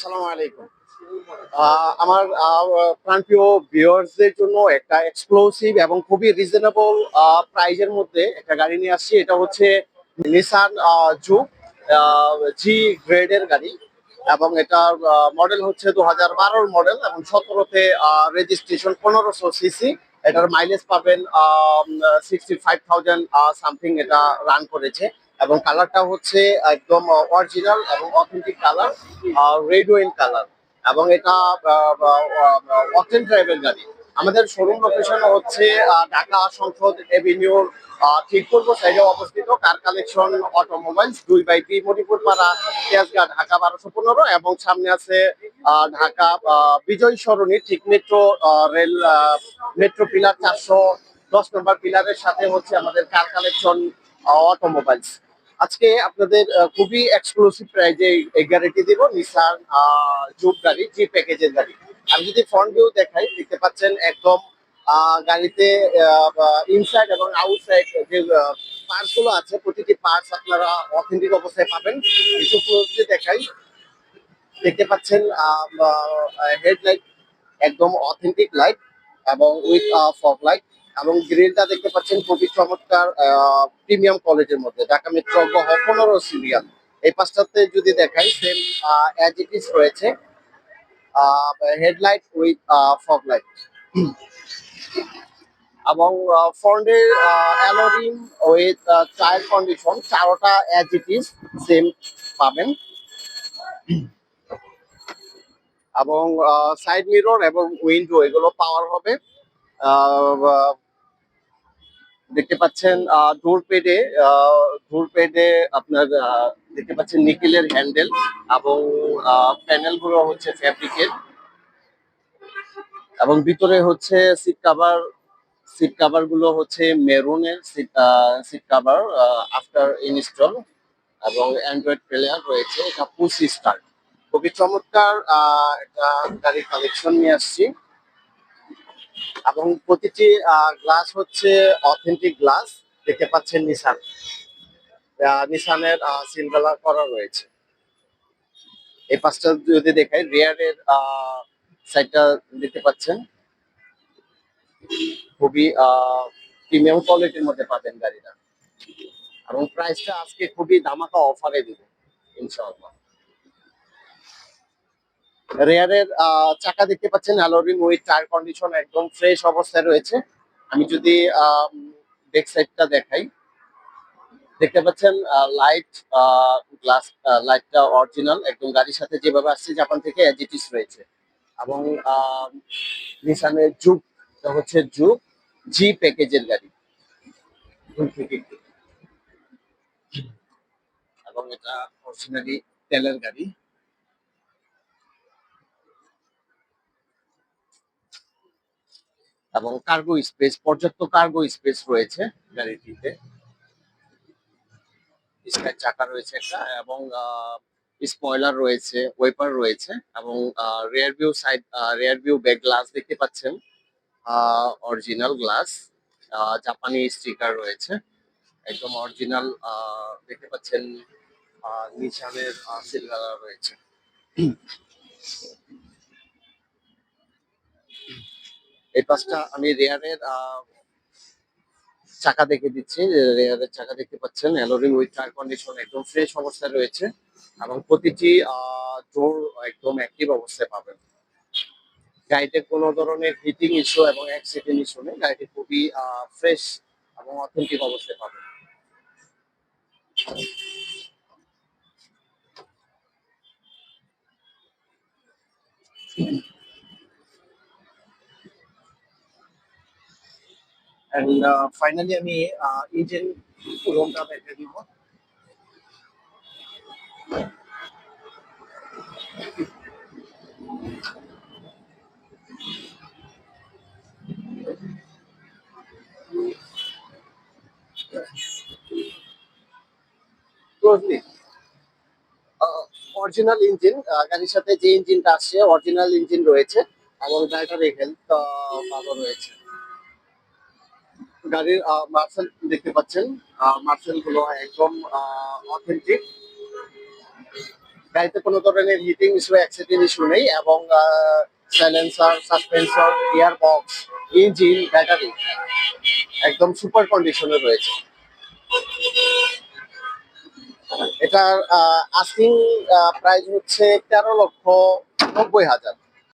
আসসালামু আলাইকুম। আমার প্রাণপ্রিয় ভিউয়ার্সদের জন্য একটা এক্সক্লুসিভ এবং খুবই রিজনেবল প্রাইজের মধ্যে একটা গাড়ি নিয়ে আসছি। এটা হচ্ছে নিসান জুক জি গ্রেডের গাড়ি এবং এটার মডেল হচ্ছে দু হাজার বারোর মডেল এবং সতেরোতে রেজিস্ট্রেশন পনেরোশো সিসি এটার মাইলেজ পাবেন সিক্সটি ফাইভ থাউজেন্ড সামথিং এটা রান করেছে। এবং কালারটা হচ্ছে একদম অরিজিনাল এবং authentic colour red wine colour. এবং এটা অথেন্ট ড্রাইভের গাড়ি। আমাদের শোরুম লোকেশন হচ্ছে ঢাকা সংসদ এভিনিউর ঠিক পূর্ব সাইডে অবস্থিত কার কালেকশন অটোমোবাইলস দুই বাই দুই মণিপুর পাড়া তেজগাঁ ঢাকা বারোশো পনেরো এবং সামনে আছে ঢাকা বিজয় সরণি ঠিক মেট্রো রেল মেট্রো পিলার চারশো দশ নম্বর পিলারের সাথে হচ্ছে আমাদের কার কালেকশন অটোমোবাইলস। আজকে আপনাদের খুবই এক্সক্লুসিভ প্রাইজে এই গাড়িটি দিব নিসান জুপ গাড়ি জি প্যাকেজের গাড়ি। আমি যদি ফ্রন্ট ভিউ দেখাই, দেখতে পাচ্ছেন একদম গাড়িতে ইনসাইড এবং আউটসাইড যে পার্টসগুলো আছে, প্রতিটি পার্টস আপনারা অথেন্টিক অবস্থায় পাবেন। একটু দেখাই। দেখতে পাচ্ছেন হেডলাইট একদম অথেন্টিক লাইট এবং উইথ ফগ লাইট এবং গ্রিলটা দেখতে পাচ্ছেন খুবই চমৎকার প্রিমিয়াম কোয়ালিটির মধ্যে। ঢাকা মেট্রো গহ পনেরো সিরিয়াল এই পাঁচটাতে যদি দেখাই সেম অ্যাজ ইট ইজ রয়েছে হেডলাইট উইথ ফগ লাইট এবং ফ্রন্টের alloy rim with tyre condition চারোটা as it is same পাবেন। এবং সাইড মিরর এবং উইন্ডো এগুলো পাওয়ার হবে। দেখতে পাচ্ছেন ডোর পেডে ডোর পেডে আপনার দেখতে পাচ্ছেন নিকেলের হ্যান্ডেল এবং প্যানেলগুলো হচ্ছে ফ্যাব্রিকের এবং ভিতরে হচ্ছে সিট কাভার সিট কাভারগুলো হচ্ছে মেরুনের seat seat cover after install এবং অ্যান্ড্রয়েড প্লেয়ার রয়েছে। এটা পুশ স্টার্ট খুবই চমৎকার একটা গাড়ির কালেকশন নিয়ে আসছি। এবং প্রতিটি গ্লাস হচ্ছে অথেন্টিক গ্লাস দেখতে পাচ্ছেন নিসান আহ, নিসানের সিলভার করা রয়েছে। এই পাঁচটা যদি দেখাই রিয়ারের সাইডটা দেখতে পাচ্ছেন। খুবই প্রিমিয়াম কোয়ালিটির মধ্যে পাবেন গাড়িটা। এবং প্রাইসটা আজকে খুবই ধামাকা অফারে দিব ইনশাআল্লাহ। রেয়ারের চাকা দেখতে পাচ্ছেন alloy ring with tyre condition একদম ফ্রেশ অবস্থায় রয়েছে। আমি যদি ব্যাক সাইডটা দেখাই, দেখতে পাচ্ছেন লাইট গ্লাস লাইটটা অরিজিনাল একদম গাড়ির সাথে যেভাবে আসছে জাপান থেকে এজিটিস রয়েছে। এবং নিশানের যুগ হচ্ছে যুগ জি প্যাকেজের গাড়ি। এবং এটা অরিজিনালি তেলের গাড়ি। এবং কার্গো স্পেস পর্যাপ্ত কার্গো স্পেস রয়েছে গাড়িটিতে। স্কাই চাকা রয়েছে একটা এবং স্পয়লার রয়েছে ওয়েপার রয়েছে এবং rear view side rear view back glass দেখতে পাচ্ছেন। অরিজিনাল গ্লাস জাপানি স্টিকার রয়েছে। একদম অরিজিনাল দেখতে পাচ্ছেন নিশানের সিলভার রয়েছে। এই পাশটা আমি রেয়ারের চাকা দেখে দিচ্ছি। রেয়ারের চাকা দেখতে পাচ্ছেন, alloy ring with tyre condition একদম ফ্রেশ অবস্থায় রয়েছে এবং প্রতিটি ডোর একদম অ্যাক্টিভ অবস্থায় পাবেন। গাড়িতে কোনো ধরনের হিটিং ইস্যু এবং অ্যাক্সিডেন্ট ইস্যু নেই, গাড়িটি খুবই ফ্রেশ এবং অথেন্টিক অবস্থায় পাবেন। অ্যান্ড ফাইনালি আমি ইঞ্জিন রুমটা দেখে দিব। অরিজিনাল ইঞ্জিন গাড়ির সাথে যে ইঞ্জিনটা আসছে অরিজিনাল ইঞ্জিন রয়েছে এবং ব্যাটারি হেলথ ভালো রয়েছে। গাড়ির মার্সেল দেখতে পাচ্ছেন। মার্সেলগুলো একদম অথেন্টিক গাড়িতে কোনো ধরনের হিটিং ইস্যু অ্যাক্সিডেন্ট ইস্যু নেই এবং silencer suspension gear box engine battery একদম সুপার কন্ডিশনে রয়েছে। এটার আস্কিং প্রাইস হচ্ছে তেরো লক্ষ নব্বই হাজার।